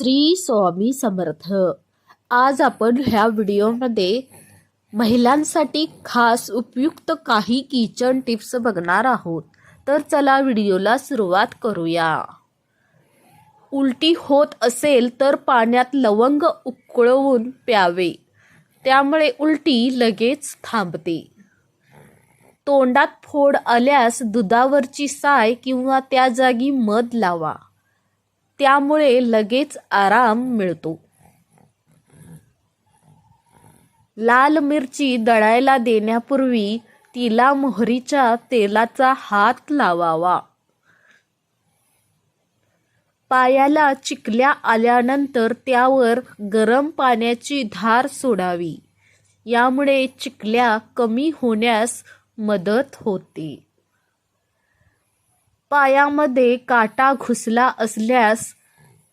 श्री स्वामी समर्थ. आज आपण ह्या व्हिडिओमध्ये महिलांसाठी खास उपयुक्त काही किचन टिप्स बघणार आहोत. तर चला व्हिडिओला सुरुवात करूया. उलटी होत असेल तर पाण्यात लवंग उकळवून प्यावे. त्यामुळे उलटी लगेच थांबते. तोंडात फोड आल्यास दुधावरची साय किंवा त्या जागी मध लावा. त्यामुळे लगेच आराम मिळतो. लाल मिरची दळायला देण्यापूर्वी तिला मोहरीच्या तेलाचा हात लावावा. पायाला चिकल्या आल्यानंतर त्यावर गरम पाण्याची धार सोडावी. यामुळे चिकल्या कमी होण्यास मदत होते. पायामध्ये काटा घुसला असल्यास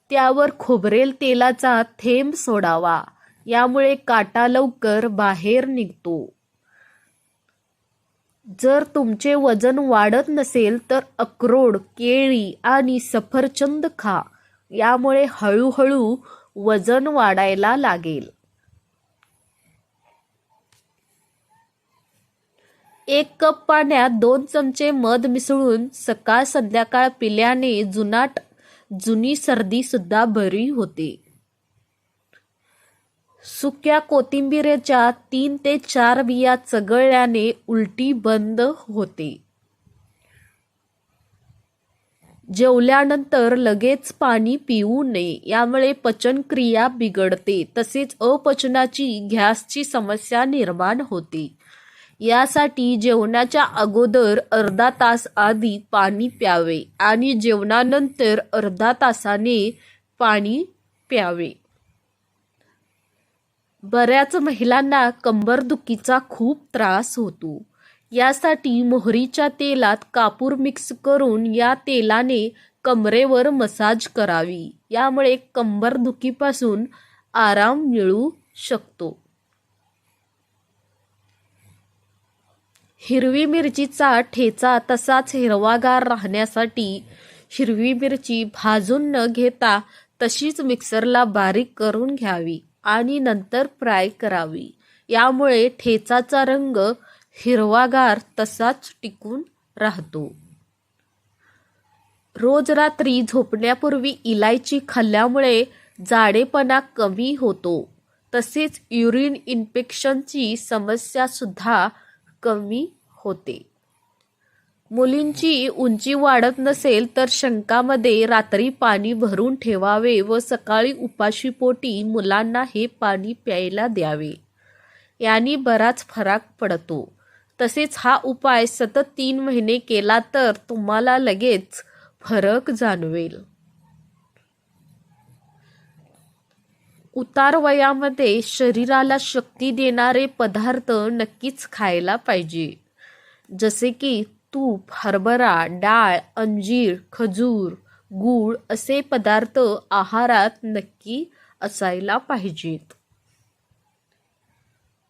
त्यावर खोबरेल तेलाचा थेंब सोडावा. यामुळे काटा लवकर बाहेर निघतो. जर तुमचे वजन वाढत नसेल तर अक्रोड केळी आणि सफरचंद खा. यामुळे हळूहळू वजन वाढायला लागेल. एक कप पाण्यात दोन चमचे मध मिसळून सकाळ संध्याकाळ पिल्याने जुनाट जुनी सर्दी सुद्धा बरी होते. सुक्या कोथिंबीरेच्या तीन ते चार बिया चगळल्याने उलटी बंद होते. जेवल्यानंतर लगेच पाणी पिऊ नये यामुळे पचनक्रिया बिघडते. तसेच अपचनाची गॅसची समस्या निर्माण होते. यासाठी जेवणाच्या अगोदर अर्धा तास आधी पाणी प्यावे आणि जेवणानंतर अर्धा तासाने पाणी प्यावे. बऱ्याच महिलांना कंबरदुखीचा खूप त्रास होतो. यासाठी मोहरीच्या तेलात कापूर मिक्स करून या तेलाने कमरेवर मसाज करावी. यामुळे कंबरदुखीपासून आराम मिळू शकतो. हिरवी मिरचीचा ठेचा तसाच हिरवागार राहण्यासाठी हिरवी मिरची भाजून न घेता तशीच मिक्सरला बारीक करून घ्यावी आणि नंतर फ्राय करावी. यामुळे ठेचाचा रंग हिरवागार तसाच टिकून राहतो. रोज रात्री झोपण्यापूर्वी इलायची खाल्ल्यामुळे जाडेपणा कमी होतो. तसेच युरिन इन्फेक्शनची समस्यासुद्धा कमी होते. मुलींची उंची वाढत नसेल तर शंकामध्ये रात्री पाणी भरून ठेवावे व सकाळी उपाशीपोटी मुलांना हे पाणी प्यायला द्यावे. यांनी बराच फरक पडतो. तसेच हा उपाय सतत तीन महिने केला तर तुम्हाला लगेच फरक जाणवेल. उतार वयामध्ये शरीराला शक्ती देणारे पदार्थ नक्कीच खायला पाहिजे. जसे की तूप हरभरा डाळ अंजीर खजूर गूळ असे पदार्थ आहारात नक्की असायला पाहिजेत.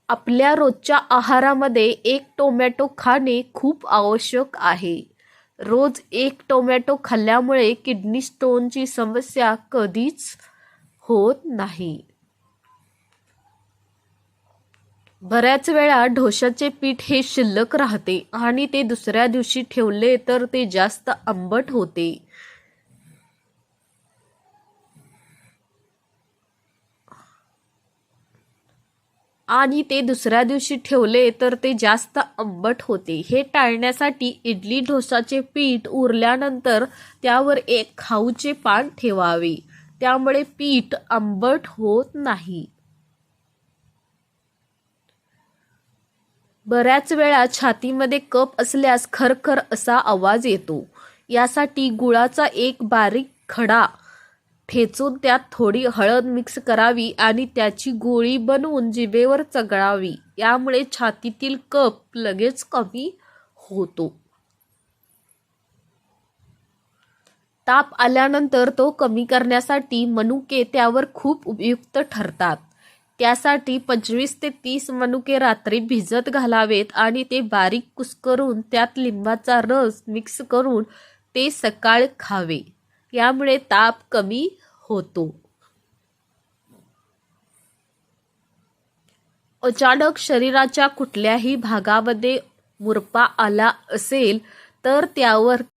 आपल्या रोजच्या आहारामध्ये एक टोमॅटो खाणे खूप आवश्यक आहे. रोज एक टोमॅटो खाल्ल्यामुळे किडनी स्टोनची समस्या कधीच होत नाही. बऱ्याच वेळा ढोशाचे पीठ हे शिल्लक राहते आणि ते दुसऱ्या दिवशी ठेवले तर ते जास्त आंबट होते. आणि ते दुसऱ्या दिवशी ठेवले तर ते जास्त आंबट होते. हे टाळण्यासाठी इडली ढोसाचे पीठ उरल्यानंतर त्यावर एक खाऊचे पान ठेवावे. त्यामुळे पीठ आंबट होत नाही. बऱ्याच वेळा छातीमध्ये कप असल्यास खरखर असा आवाज येतो. यासाठी गुळाचा एक बारीक खडा ठेचून त्यात थोडी हळद मिक्स करावी आणि त्याची गोळी बनवून जिभेवर चगळावी. यामुळे छातीतील कप लगेच कमी होतो. ताप आल्यानंतर तो कमी करण्यासाठी मनुके त्यावर खूप उपयुक्त ठरतात. त्यासाठी पंचवीस ते तीस मनुके रात्री भिजत घालावेत आणि ते बारीक कुस्करून त्यात लिंबाचा रस मिक्स करून ते सकाळ खावे. यामुळे ताप कमी होतो. अचानक शरीराच्या कुठल्याही भागामध्ये मुरपा आला असेल तर त्यावर